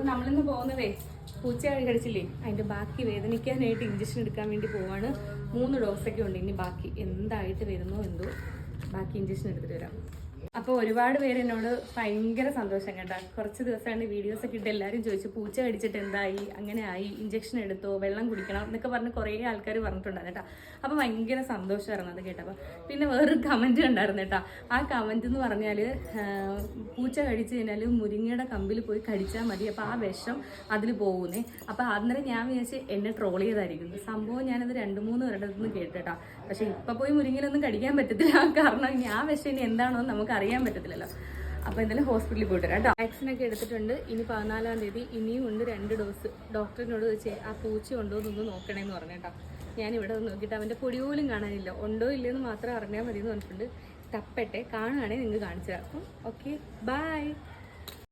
അപ്പൊ നമ്മളിന്ന് പോകുന്നതേ പൂച്ച കഴിച്ചില്ലേ അതിന്റെ ബാക്കി വേദനിക്കാനായിട്ട് ഇഞ്ചക്ഷൻ എടുക്കാൻ വേണ്ടി പോവാണ്. മൂന്ന് ഡോസൊക്കെ ഉണ്ട്. ഇനി ബാക്കി എന്തായിട്ട് വരുന്നോ എന്തോ ബാക്കി ഇഞ്ചക്ഷൻ എടുത്തിട്ട് വരാം. അപ്പോൾ ഒരുപാട് പേര് എന്നോട് ഭയങ്കര സന്തോഷം കേട്ടോ. കുറച്ച് ദിവസമാണ് വീഡിയോസ് ഒക്കെ ഇട്ട് എല്ലാവരും ചോദിച്ചു പൂച്ച കടിച്ചിട്ട് എന്തായി? അങ്ങനെ ആയി? ഇഞ്ചക്ഷൻ എടുത്തോ? വെള്ളം കുടിക്കണം? എന്നൊക്കെ പറഞ്ഞ് കുറേ ആൾക്കാർ പറഞ്ഞിട്ടുണ്ടായിരുന്നു കേട്ടോ. അപ്പോൾ ഭയങ്കര സന്തോഷമായിരുന്നു അത് കേട്ടപ്പോൾ പിന്നെ വേറൊരു കമന്റ് ഉണ്ടായിരുന്നു കേട്ടോ. ആ കമന്റ് എന്ന് പറഞ്ഞാൽ പൂച്ച കടിച്ചു കഴിഞ്ഞാൽ മുരിങ്ങയുടെ കമ്പിൽ പോയി കടിച്ചാൽ മതി. അപ്പോൾ ആ വിഷം അതിൽ പോകുന്നേ. അപ്പോൾ അന്നേരം ഞാൻ വിചാരിച്ച് എന്നെ ട്രോൾ ചെയ്തായിരിക്കും സംഭവം ഞാനത് രണ്ട് മൂന്ന് പേരുടെ നിന്ന് കേട്ടോ പക്ഷേ ഇപ്പൊ പോയി മുരിങ്ങയിലൊന്നും കടിക്കാൻ പറ്റത്തില്ല. കാരണം ഞാൻ വിഷം ഇനി എന്താണോ എന്ന് നമുക്ക് അറിയാൻ പറ്റത്തില്ലല്ലോ. അപ്പോൾ എന്തായാലും ഹോസ്പിറ്റലിൽ പോയിട്ട് വരാം കേട്ടോ. വാക്സിനൊക്കെ എടുത്തിട്ടുണ്ട്. ഇനി പതിനാലാം തീയതി ഇനിയും ഉണ്ട് രണ്ട് ഡോസ്. ഡോക്ടറിനോട് ചോദിച്ചേ ആ പൂച്ച ഉണ്ടോ എന്നൊന്ന് നോക്കണേന്ന് പറഞ്ഞു കേട്ടോ. വന്ന് നോക്കിയിട്ട് അവന്റെ പൊടി പോലും കാണാനില്ല. ഉണ്ടോ ഇല്ലയെന്ന് മാത്രം അറിഞ്ഞാൽ മതി എന്ന് പറഞ്ഞിട്ടുണ്ട്. തപ്പട്ടെ കാണുകയാണെങ്കിൽ നിങ്ങൾക്ക് കാണിച്ചു തരാം. അപ്പം ഓക്കെ ബൈ